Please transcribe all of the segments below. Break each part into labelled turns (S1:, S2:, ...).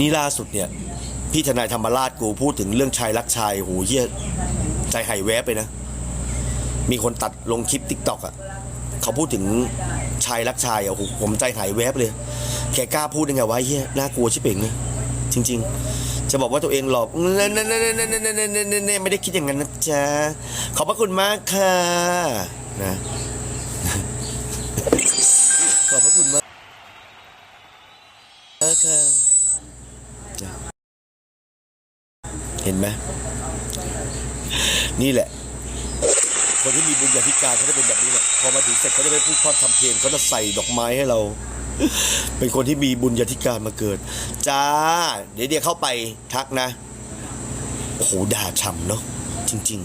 S1: นี่ล่าสุดเนี่ย พี่ทนายธรรมราชกูพูดถึงเรื่องชายรักชายหูเหี้ยใจหายแวบไปนะ มีคนตัดลงคลิปติ๊กต็อกอะเขาพูดถึงชายรักชายอะผมใจหายแวบเลย แกกล้าพูดยังไงวะเฮียน่ากลัวชิเป่งเลยจริง ๆ จะบอกว่าตัวเองหลอกไม่ได้คิดอย่างนั้นนะจ๊ะขอบพระคุณมากค่ะนะขอบพระคุณมากค่ะ เห็นไหมนี่แหละ คนที่มีบุญญาธิการเขาจะเป็นแบบนี้แหละพอมาถึงเสร็จเขาจะไม่พูดพร่ำทำเพลงเขาจะใส่ดอกไม้ให้เรา เป็นคนที่มีบุญญาธิการมาเกิด จ้า เดี๋ยวเดี๋ยวเข้าไปทักนะโอ้โหด่าฉ่ำเนาะจริง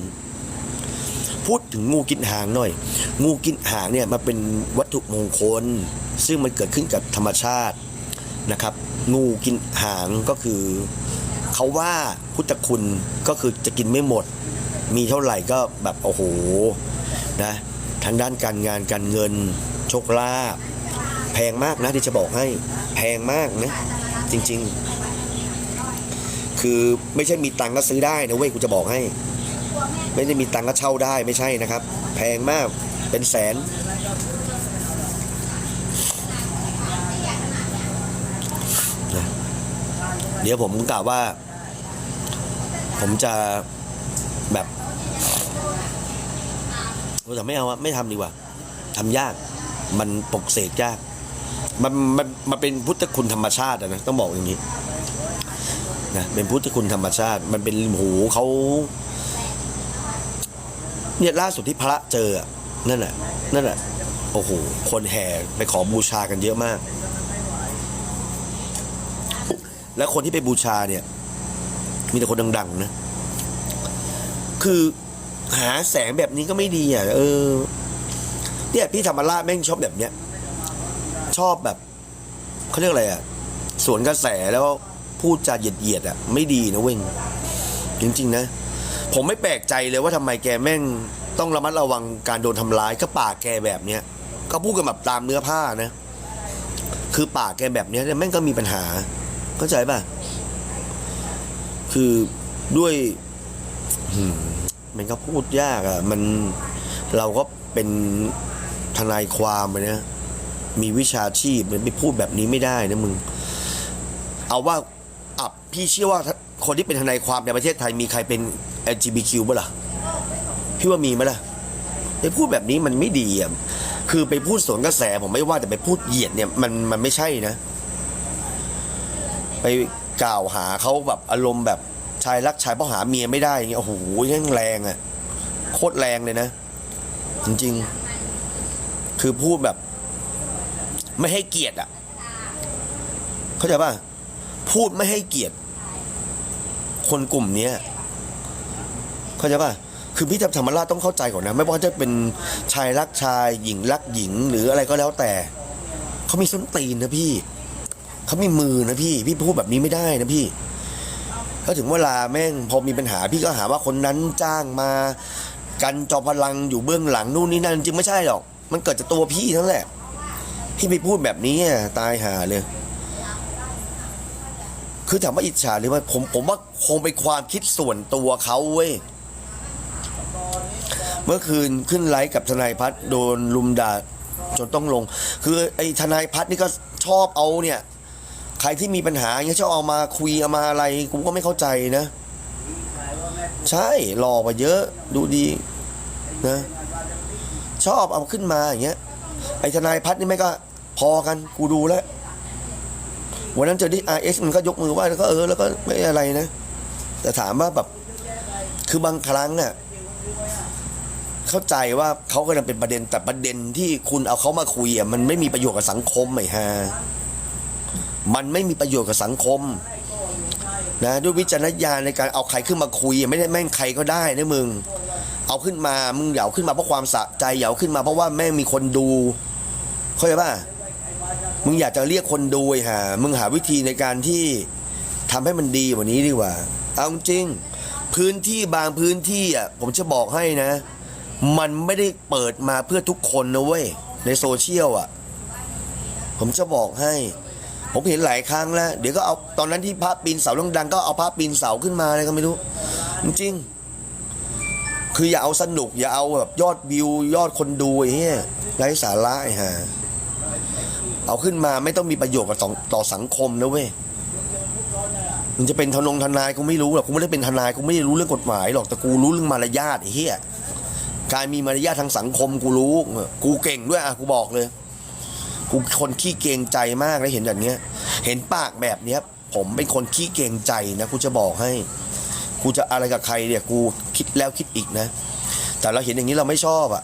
S1: ๆ พูดถึงงูกินหางหน่อย งูกินหางเนี่ยมันเป็นวัตถุมงคล ซึ่งมันเกิดขึ้นกับธรรมชาตินะครับ งูกินหางก็คือ เขาว่าพุทธคุณก็คือจะกินไม่หมด มีเท่าไหร่ก็แบบโอ้โหนะทางด้านการงานการเงินโชคลาภแพงมากนะที่จะบอกให้แพงมากนะจริงๆ คือไม่ใช่มีตังค์ก็ซื้อได้นะเว้ยกูจะบอกให้ ไม่ได้มีตังค์ก็เช่าได้ไม่ใช่นะครับ แพงมากเป็นแสน นะ เดี๋ยวผมกล่าวว่า ผมจะแบบเราจะไม่เอาไม่ทำดีกว่าทำยาก มันปกเสกยาก มันมันมันเป็นพุทธคุณธรรมชาตินะ ต้องบอกอย่างนี้นะเป็นพุทธคุณธรรมชาติ มันเป็นโหเขาเนี่ยล่าสุดที่พระเจออะนั่นแหละนั่นแหละโอ้โหคนแห่ไปขอบูชากันเยอะมาก และคนที่ไปบูชาเนี่ย มีแต่คนดัง ๆ นะ คือหาแสงแบบนี้ก็ไม่ดีอะ เออ เนี่ยพี่ธรรมราชแม่งชอบแบบเนี้ย ชอบแบบเขาเรียกอะไรอะ สวนกระแสแล้วพูดจาเหยียดๆอะ ไม่ดีนะเว้ยจริง ๆ นะ ผมไม่แปลกใจเลยว่าทำไมแกแม่งต้องระมัดระวังการโดนทำร้ายก็ปากแกแบบเนี้ยก็พูดกันแบบตามเนื้อผ้านะ คือปากแกแบบเนี้ยแม่งก็มีปัญหา เข้าใจป่ะ คือด้วยมันก็พูดยากอะ่ะ มันเราก็เป็นทนายความอะนะมีวิชาชีพมันไปพูดแบบนี้ไม่ได้นะมึง เอาว่าอับพี่เชื่อว่าคนที่เป็นทนายความในประเทศไทยมีใครเป็น LGBTQ บ้างล่ะพี่ว่ามีไหมล่ะไปพูดแบบนี้มันไม่ดีอะคือไปพูดสวนกระแสผมไม่ว่าแต่ไปพูดเหยียดเนี่ยมันมันไม่ใช่นะ ไปกล่าวหาเขาแบบอารมณ์แบบชายรักชายเพราะหาเมียไม่ได้อย่างเงี้ยโอ้โหยังแรงอะ่ะโคตรแรงเลยนะ จริง ๆ คือพูดแบบ ไม่ให้เกียรติอะ่ะ เข้าใจป่ะพูดไม่ให้เกียรติ คนกลุ่มเนี้ยเข้าใจป่ะคือพี่ธรรมราชต้องเข้าใจก่อนนะ ไม่ว่าจะเป็นชายรักชายหญิงรักหญิงหรืออะไรก็แล้วแต่เขามีส้นตีนนะพี่ เขามีมือนะพี่ พี่พูดแบบนี้ไม่ได้นะพี่ก็ถึงเวลาแม่งพอมีปัญหาพี่ก็หาว่าคนนั้นจ้างมา กันจอพลังอยู่เบื้องหลังนู่นนี่นั่นจริงไม่ใช่หรอก มันเกิดจากตัวพี่นั่นแหละ พี่ไปพูดแบบนี้ตายหาเลย คือถามว่าอิจฉาหรือว่าผมผมว่าคงเป็นความคิดส่วนตัวเขาเว้ยเมื่อคืนขึ้นไลฟ์กับทนายพัฒน์โดนลุมด่าจนต้องลง คือไอ้ทนายพัฒน์นี่ก็ชอบเอาเนี่ย ใครที่มีปัญหาเงี้ยชอบเอามาคุยเอามาอะไรกูก็ไม่เข้าใจนะ ใช่หล่อกว่าเยอะดูดีนะชอบเอาขึ้นมาอย่างเงี้ยไอ้ทนายพัฒน์นี่ไม่ก็พอกันกูดูแล้ววันนั้นเจอที่ RS มันก็ยกมือไหว้แล้วก็เออแล้วก็ไม่อะไรนะ แต่ถามว่าแบบคือบางครั้งน่ะเข้าใจว่าเขาก็ยังเป็นประเด็นแต่ประเด็นที่คุณเอาเขามาคุยอะมันไม่มีประโยชน์กับสังคมไหมฮะ มันไม่มีประโยชน์กับสังคมนะด้วยวิจารณญาณในการเอาใครขึ้นมาคุย ไม่ได้แม่งใครก็ได้นะมึง เอาขึ้นมามึงเหยาขึ้นมาเพราะความสะใจเหยาขึ้นมาเพราะว่าแม่งมีคนดู เข้าใจป่ะมึงอยากจะเรียกคนดูไอ้ห่ามึงหาวิธีในการที่ทำให้มันดีกว่านี้ดีกว่า เอาจริง พื้นที่บางพื้นที่อะผมจะบอกให้นะ มันไม่ได้เปิดมาเพื่อทุกคนนะเว้ยในโซเชียลอะ ผมจะบอกให้ ผมเห็นหลายครั้งแล้ว เดี๋ยวก็เอาตอนนั้นที่พระปีนเสาดังๆก็เอาพระปีนเสาขึ้นมาอะไรก็ไม่รู้ จริง คืออย่าเอาสนุก อย่าเอาแบบยอดวิวยอดคนดูไอ้เหี้ยไร้สาระไอ้ห่าเอาขึ้นมาไม่ต้องมีประโยชน์กับต่อต่อสังคมนะเว้ยมันจะเป็นทนงทนายกูไม่รู้หรอกกูไม่ได้เป็นทนายกูไม่ได้รู้เรื่องกฎหมายหรอกแต่กูรู้เรื่องมารยาทไอ้เหี้ยการมีมารยาททางสังคมกูรู้กูเก่งด้วยอะกูบอกเลย กูคนขี้เกรงใจมากเลยเห็นแบบเนี้ย เห็นปากแบบเนี้ย ผมเป็นคนขี้เกรงใจนะกูจะบอกให้ กูจะอะไรกับใครเนี่ยกูคิดแล้วคิดอีกนะ แต่เราเห็นอย่างนี้เราไม่ชอบอะ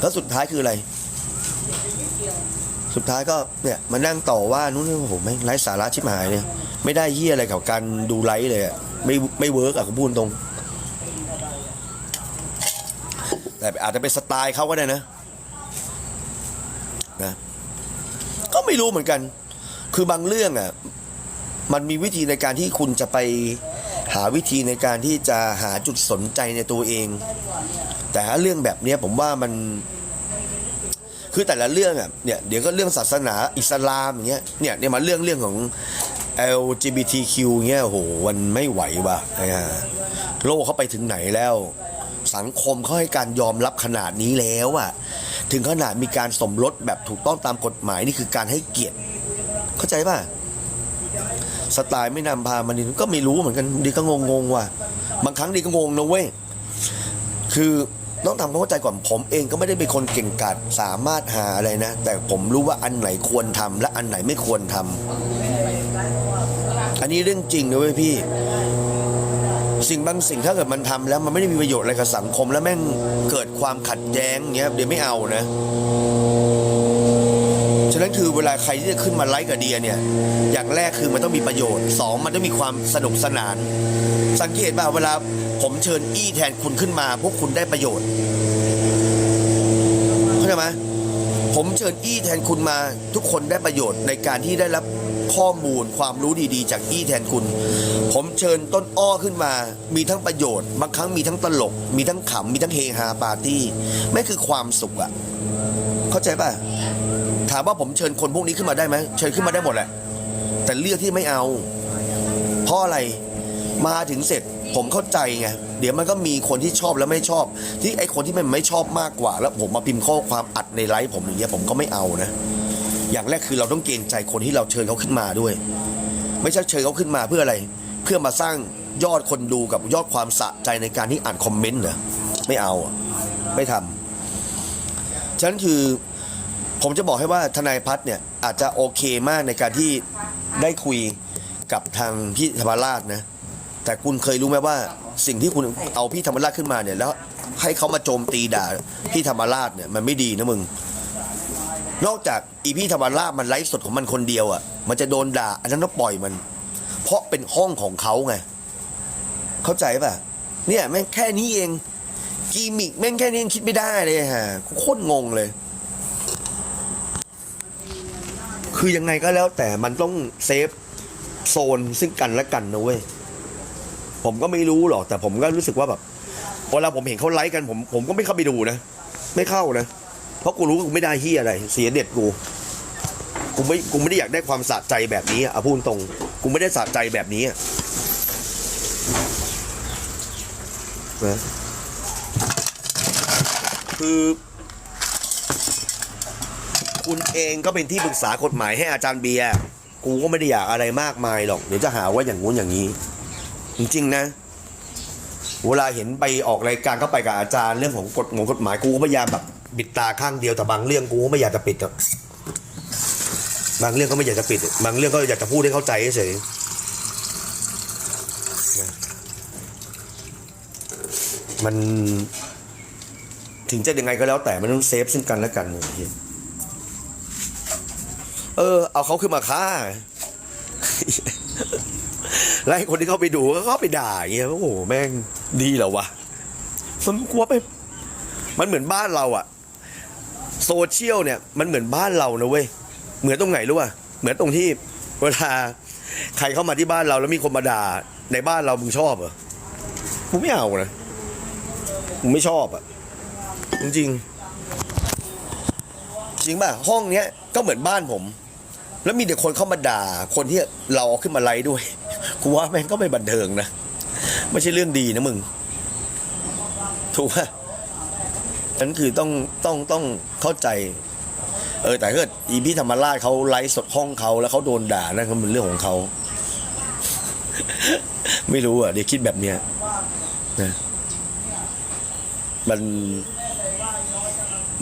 S1: แล้วสุดท้ายคืออะไร สุดท้ายก็เนี่ยมานั่งต่อว่านู้นโอ้โหไม่ไร้สาระชิบหายเนี่ยไม่ได้เยี่ยอะไรกับการดูไลฟ์เลยอะไม่ไม่เวิร์กอะกูพูดตรง แต่อาจจะเป็นสไตล์เขาก็ได้นะ ไม่รู้เหมือนกัน คือบางเรื่องอะมันมีวิธีในการที่คุณจะไปหาวิธีในการที่จะหาจุดสนใจในตัวเอง แต่ถ้าเรื่องแบบเนี้ยผมว่ามัน คือแต่ละเรื่องอะเนี่ยเดี๋ยวก็เรื่องศาสนาอิสลามอย่างเงี้ยเนี่ยเนี่ยมาเรื่องเรื่องของ LGBTQ เงี้ยโหมันไม่ไหวว่ะโลกเขาไปถึงไหนแล้ว สังคมเขาให้การยอมรับขนาดนี้แล้วอะ ถึงขนาดมีการสมรสแบบถูกต้องตามกฎหมายนี่คือการให้เกียรติ เข้าใจป่ะสไตล์ไม่นำพามันนี่ก็ไม่รู้เหมือนกันดีก็งงๆว่ะบางครั้งดีก็งงนะเว้ยคือต้องทำความเข้าใจก่อนผมเองก็ไม่ได้เป็นคนเก่งกาจสามารถหาอะไรนะ แต่ผมรู้ว่าอันไหนควรทำและอันไหนไม่ควรทำอันนี้เรื่องจริงนะเว้ยพี่ สิ่งบางสิ่งถ้าเกิดมันทำแล้วมันไม่ได้มีประโยชน์อะไรกับสังคม แล้วแม่งเกิดความขัดแย้งเงี้ยเดี๋ยวไม่เอานะฉะนั้นคือเวลาใครที่จะขึ้นมาไลฟ์กับเดียเนี่ยอย่างแรกคือมันต้องมีประโยชน์สองมันต้องมีความสนุกสนาน สังเกตป่ะเวลาผมเชิญอี้แทนคุณขึ้นมา พวกคุณได้ประโยชน์เข้าใจไหมผมเชิญอี้แทนคุณมาทุกคนได้ประโยชน์ในการที่ได้รับ ข้อมูลความรู้ดีๆ จากอี้แทนคุณ ผมเชิญต้นอ้อขึ้นมา มีทั้งประโยชน์ บางครั้งมีทั้งตลก มีทั้งขำ มีทั้งเฮฮาปาร์ตี้ไม่คือความสุขอะเข้าใจป่ะ ถามว่าผมเชิญคนพวกนี้ขึ้นมาได้ไหมเชิญขึ้นมาได้หมดแหละ แต่เลือกที่ไม่เอา เพราะอะไรมาถึงเสร็จผมเข้าใจไงเดี๋ยวมันก็มีคนที่ชอบและไม่ชอบ ที่ไอคนที่มันไม่ชอบมากกว่า แล้วผมมาพิมพ์ข้อความอัดในไลฟ์ผมอย่างเงี้ยผมก็ไม่เอานะ อย่างแรกคือเราต้องเกรงใจคนที่เราเชิญเขาขึ้นมาด้วย ไม่ใช่เชิญเขาขึ้นมาเพื่ออะไร เพื่อมาสร้างยอดคนดูกับยอดความสะใจในการที่อ่านคอมเมนต์เหรอไม่เอาไม่ทำฉะนั้นคือผมจะบอกให้ว่าทนายพัฒน์เนี่ยอาจจะโอเคมากในการที่ได้คุยกับทางพี่ธรรมราชนะ แต่คุณเคยรู้ไหมว่าสิ่งที่คุณเอาพี่ธรรมราชขึ้นมาเนี่ยแล้วให้เขามาโจมตีด่าพี่ธรรมราชเนี่ยมันไม่ดีนะมึง นอกจากอีพี่ธรรมราชมันไลฟ์สดของมันคนเดียวอะ มันจะโดนด่า อันนั้นต้องปล่อยมัน เพราะเป็นห้องของเขาไง เข้าใจป่ะ เนี่ยแม่งแค่นี้เองกีมิกแม่งแค่นี้ยังคิดไม่ได้เลยฮะโคตรงงเลย คือยังไงก็แล้วแต่มันต้องเซฟโซนซึ่งกันและกันนะเว้ย ผมก็ไม่รู้หรอก แต่ผมก็รู้สึกว่าแบบเวลาผมเห็นเขาไลฟ์กันผมผมก็ไม่เข้าไปดูนะ ไม่เข้านะ ราะกูรู้กูไม่ได้เฮียอะไร เสียเด็ดกู กูไม่กูไม่ได้อยากได้ความสะใจแบบนี้อะพูดตรง กูไม่ได้สะใจแบบนี้อะนะคือ คุณเองก็เป็นที่ปรึกษากฎหมายให้อาจารย์เบียร์กูก็ไม่ได้อยากอะไรมากมายหรอก เดี๋ยวจะหาว่าอย่างงู้นอย่างนี้ จริงๆนะ เวลาเห็นไปออกรายการก็ไปกับอาจารย์เรื่องของกฎของกฎหมายกูก็พยายามแบบ ปิดตาข้างเดียวแต่บางเรื่องกูก็ไม่อยากจะปิดอะบางเรื่องก็ไม่อยากจะปิด บางเรื่องก็อยากจะพูดให้เข้าใจเฉยมันถึงจะยังไงก็แล้วแต่มันต้องเซฟซึ่งกันและกันเนี่ยเหี้ยเออ เอาเขาขึ้นมาฆ่าแล้วไอ้คนที่เขาไปดูก็เข้าไปด่าเงี้ยโอ้โหแม่งดีเหรอวะมันกลัวไป มันเหมือนบ้านเราอะ โซเชียลเนี่ยมันเหมือนบ้านเรานะเว้ย เหมือนตรงไหนรู้ป่ะ เหมือนตรงที่เวลาใครเข้ามาที่บ้านเราแล้วมีคนมาด่าในบ้านเรามึงชอบเหรอกูไม่เอานะกูไม่ชอบอะจริงจริงป่ะห้องเนี้ยก็เหมือนบ้านผม แล้วมีแต่คนเข้ามาด่า คนที่เราเอาขึ้นมาไลฟ์ด้วยกูว่าแม่งก็ไม่บันเทิงนะ ไม่ใช่เรื่องดีนะมึง ถูกป่ะ นั่นคือต้องต้องต้องเข้าใจ เออแต่ถ้าเกิดอีพี่ธรรมราชเขาไลฟ์สดห้องเขาแล้วเขาโดนด่านั่นก็เป็นเรื่องของเขา ไม่รู้อะเดี๋ยวคิดแบบเนี้ยนะมัน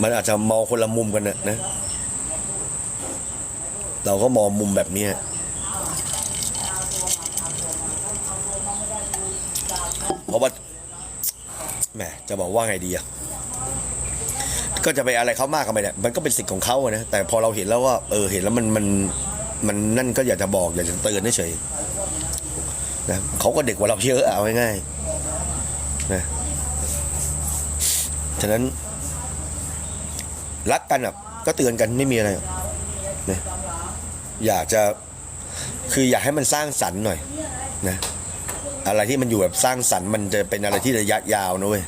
S1: มันอาจจะมองคนละมุมกันนะนะ เราก็มองมุมแบบเนี้ยเพราะว่าแหมจะบอกว่าไงดีอะ ก็จะไปอะไรเขามากก็ไม่ได้มันก็เป็นสิทธิ์ของเขาอะนะแต่พอเราเห็นแล้วว่าเออเห็นแล้วมันมันมันนั่นก็อยากจะบอกอยากจะเตือนเฉยนะเขาก็เด็กกว่าเราเยอะเอาง่ายๆนะฉะนั้น รักกันอะก็เตือนกันไม่มีอะไรนะอยากจะคืออยากให้มันสร้างสรรค์หน่อยนะอะไรที่มันอยู่แบบสร้างสรรค์มันจะเป็นอะไรที่ระยะยาวนะเว้ย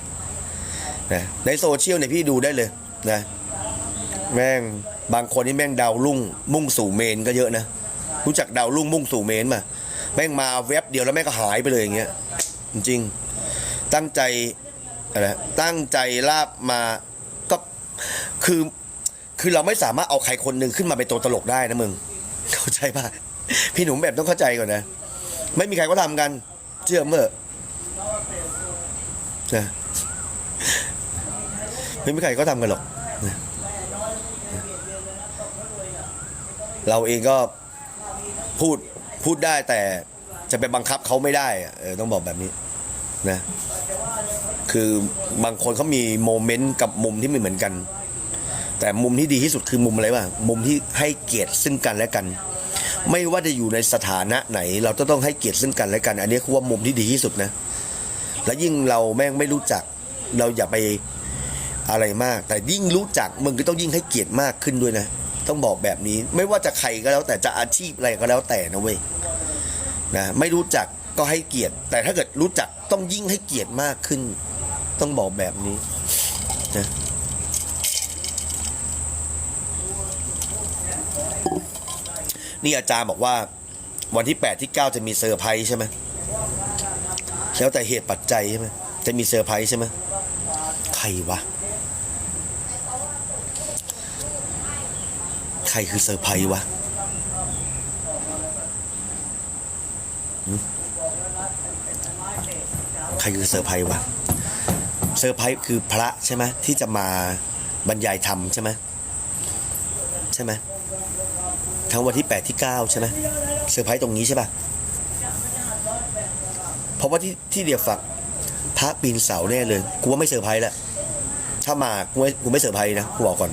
S1: นะในโซเชียลเนี่ยพี่ดูได้เลย นะแม่งบางคนนี่แม่งดาวรุ่ง มุ่งสู่เมนก็เยอะนะรู้จักดาวรุ่งมุ่งสู่เมนมาแม่งมาเว็บเดียวแล้วแม่งก็หายไปเลยอย่างเงี้ยจริงตั้งใจอะไรตั้งใจลาบมาก็คือคือเราไม่สามารถเอาใครคนหนึ่งขึ้นมาเป็นตัวตลกได้นะมึง เข้าใจป่ะพี่หนุ่มแบบต้องเข้าใจก่อนนะ ไม่มีใครก็ทำกัน เชื่อเมื่อนะไม่มีใครก็ทำกันหรอกนะ เราเองก็พูดพูดได้แต่จะไปบังคับเขาไม่ได้เออต้องบอกแบบนี้นะคือบางคนเขามีโมเมนต์กับมุมที่ไม่เหมือนกัน แต่มุมที่ดีที่สุดคือมุมอะไรวะมุมที่ให้เกียรติซึ่งกันและกัน ไม่ว่าจะอยู่ในสถานะไหน เราก็ต้องให้เกียรติซึ่งกันและกัน อันนี้คือว่ามุมที่ดีที่สุดนะ และยิ่งเราแม่งไม่รู้จัก เราอย่าไปอะไรมาก แต่ยิ่งรู้จักมึงก็ต้องยิ่งให้เกียรติมากขึ้นด้วยนะ ต้องบอกแบบนี้ ไม่ว่าจะใครก็แล้วแต่จะอาชีพอะไรก็แล้วแต่นะเว้ยนะไม่รู้จักก็ให้เกียรติ แต่ถ้าเกิดรู้จักต้องยิ่งให้เกียรติมากขึ้น ต้องบอกแบบนี้นะนี่อาจารย์บอกว่าวันที่ 8 ที่ 9 จะมีเซอร์ไพรส์ใช่ไหมแล้วแต่เหตุปัจจัยใช่ไหมจะมีเซอร์ไพรส์ใช่ไหมใครวะ ใค รคือเซอร์ไพรส์วะใครคือเซอร์ไพรส์วะเซอร์ไพรส์คือพระใช่ไหมที่จะมาบรรยายธรรมใช่ไหมใช่ไหมทั้งวันที่ 8 ที่ 9 ใช่ไหมเซอร์ไพรส์ตรงนี้ใช่ป่ะ เพราะว่าที่ที่เดียวฝักพระปีนเสาแน่เลย กูว่าไม่เซอร์ไพรส์แล้ว ถ้ามากูไม่กูไม่เซอร์ไพรส์นะ กูบอกก่อน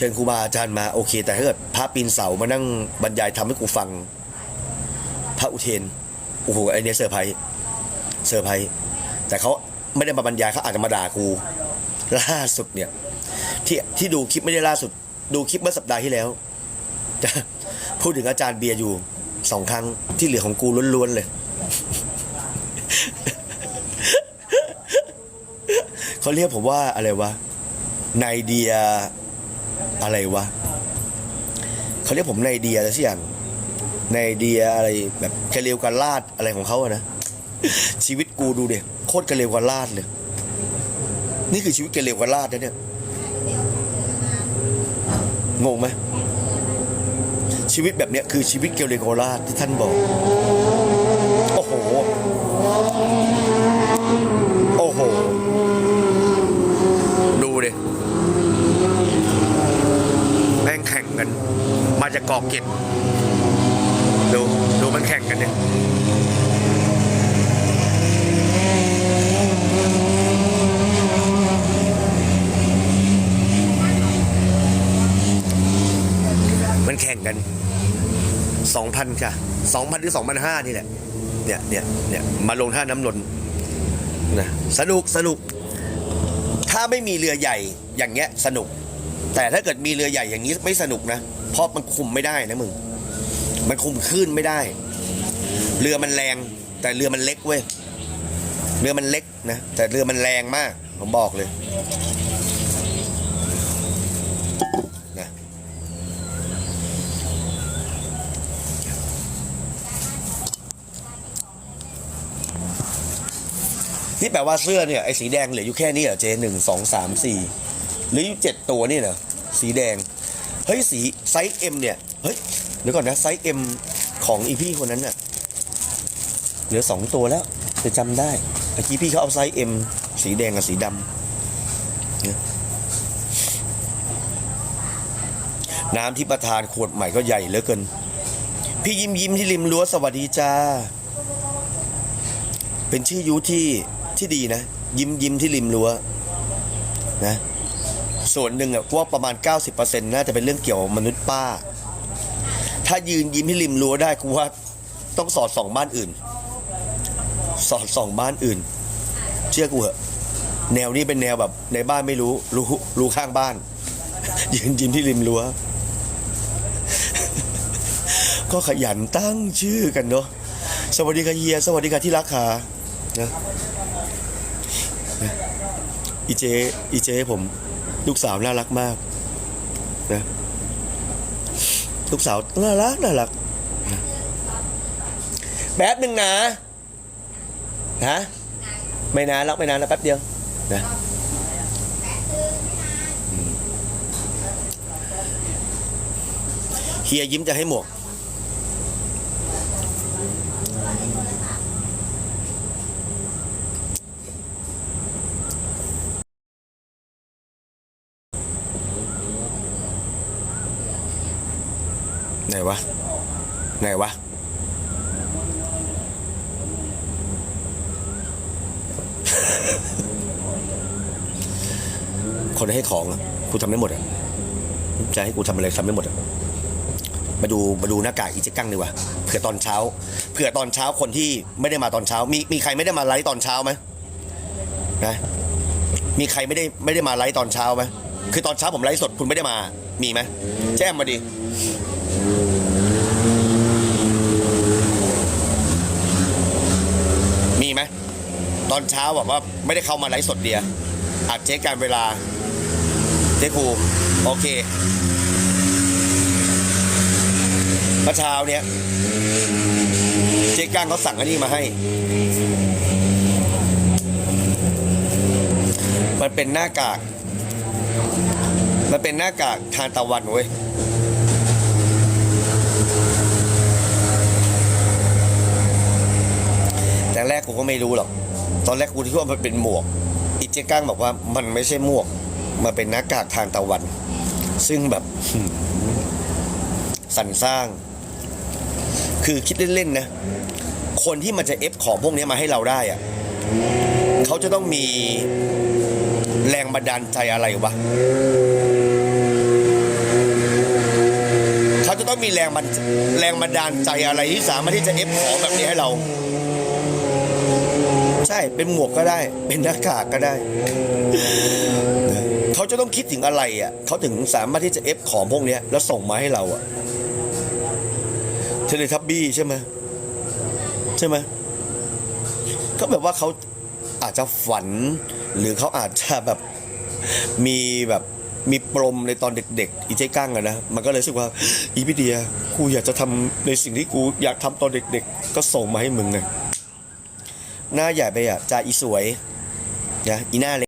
S1: เชิญครูบาอาจารย์มาโอเค แต่ถ้าเกิดพระปีนเสามานั่งบรรยายทำให้กูฟัง พระอุเทนโอ้โหไอเนี้ยเซอร์ไพรส์เซอร์ไพรส์แต่เขาไม่ได้มาบรรยายเขาอาจจะมาด่ากูล่าสุดเนี่ย ที่ที่ดูคลิปไม่ได้ล่าสุด ดูคลิปเมื่อสัปดาห์ที่แล้วจะพูดถึงอาจารย์เบียร์อยู่สองครั้งที่เหลือของกูล้วนๆเลย เขาเรียกผมว่าอะไรวะไนเดีย อะไรวะเขาเรียกผมไนเดียอะไรสักอย่างไนเดียอะไรแบบกระเลวกระลาดอะไรของเขาอะนะชีวิตกูดูเด็กโคตรกระเลวกระลาดเลย นี่คือชีวิตกระเลวกระลาดนะเนี่ยงงไหมชีวิตแบบเนี้ยคือชีวิตเกลเลโกราชที่ท่านบอก โอ้โห โอ้โห ดูดิแม่งแข่งกัน มา จากเกาะเก็ดดูดูมันแข่งกันเนี่ยมันแข่งกันสองพันค่ะสองพันหรือสองพันห้านี่แหละ เนี่ยเนี่ยเนี่ยมาลงท่าน้ำนนนะสนุกสนุก ถ้าไม่มีเรือใหญ่อย่างเงี้ยสนุก แต่ถ้าเกิดมีเรือใหญ่อย่างนี้ไม่สนุกนะ พราะมันคุมไม่ได้นะมึง มันคุมคลื่นไม่ได้ เรือมันแรง แต่เรือมันเล็กเว้ย เรือมันเล็กนะ แต่เรือมันแรงมาก ผมบอกเลยนะนี่แปลว่าเสื้อเนี่ยไอ้สีแดงเหลืออยู่แค่นี้เหรอเจหนึ่งสองสามสี่หรืออยู่เจ็ดตัวนี่เหรอสีแดง เฮ้ยสีไซส์เอ็มเนี่ย เฮ้ยเดี๋ยวก่อนนะไซส์เอ็มของอีพี่คนนั้นน่ะเหลือสองตัวแล้วจะจำได้เมื่อกี้พี่เขาเอาไซส์เอ็มสีแดงกับสีดำน้ำที่ประทานขวดใหม่ก็ใหญ่เหลือเกิน พี่ยิ้มยิ้มที่ริมรั้วสวัสดีจ้า เป็นชื่อยุที่ที่ดีนะ ยิ้มยิ้มที่ริมรั้วนะ ส่วนหนึ่งอะว่าประมาณ 90%น่าจะเป็นเรื่องเกี่ยวมนุษย์ป้า ถ้ายืนยิ้มที่ริมรั้วได้กูว่าต้องสอดส่องบ้านอื่น สอดส่องบ้านอื่น เชื่อกูเหอะแนวนี้เป็นแนวแบบในบ้านไม่รู้ รู้รู้ข้างบ้าน ยืนยิ้มที่ริมรั้วก็ขยันตั้งชื่อกันเนาะสวัสดีค่ะเฮีย สวัสดีค่ะที่รักค่ะนะนะอีเจอีเจผม ลูกสาวน่ารักมากนะลูกสาวน่ารักน่ารักแป๊บหนึ่งนะนะไม่นานแล้วไม่นานแล้วแป๊บเดียวนะเฮียยิ้มจะให้หมวก ไหนวะ ไหนวะ คนให้ของอะกูทำได้หมดอะจะให้กูทำอะไรทำได้หมดอะมาดูมาดูหน้ากากอีเจกั้งดีกว่าเผื่อตอนเช้าเผื่อตอนเช้าคนที่ไม่ได้มาตอนเช้า มีมีใครไม่ได้มาไลฟ์ตอนเช้าไหมนะมีใครไม่ได้ไม่ได้มาไลฟ์ตอนเช้าไหมคือตอนเช้าผมไลฟ์สดคุณไม่ได้มา มีไหมแจ้งมาดิ มีไหม ตอนเช้าแบบว่าไม่ได้เข้ามาไลฟ์สดเดียอัดเช็คการเวลาเจ๊ครูโอเคเมื่อเช้าเนี้ยเจ๊ก้างเขาสั่งอันนี้มาให้ มันเป็นหน้ากาก มันเป็นหน้ากากทานตะวันเว้ยแต่แรกกูก็ไม่รู้หรอก ตอนแรกกูคิดว่ามันเป็นหมวกอีเจ๊ก้างบอกว่ามันไม่ใช่หมวก มันเป็นหน้ากากทานตะวัน ซึ่งแบบสรรสร้าง คือคิดเล่นๆนะ คนที่มันจะเอฟของพวกนี้มาให้เราได้อะเขาจะต้องมีแรงบันดาลใจอะไรวะเขาจะต้องมีแรงบันแรงบันดาลใจอะไรที่สามารถที่จะเอฟของแบบนี้ให้เรา ใช่เป็นหมวกก็ได้ เป็นหน้ากากก็ได้ เขาจะต้องคิดถึงอะไรอะเขาถึงสามารถที่จะเอฟของพวกนี้แล้วส่งมาให้เราอะเทเลทับบี้ใช่ไหมใช่ไหมก็แบบว่าเขาอาจจะฝัน หรือเขาอาจจะแบบมีแบบมีปรมในตอนเด็ก ๆ อีเจ๊กั้งอะนะ มันก็เลยรู้สึกว่า อีพี่เดียกูอยากจะทำในสิ่งที่กูอยากทำตอนเด็ก ๆ ก็ส่งมาให้มึงไง หน้าใหญ่ไปอะจ่าอีสวยนะอีหน้าเล็ก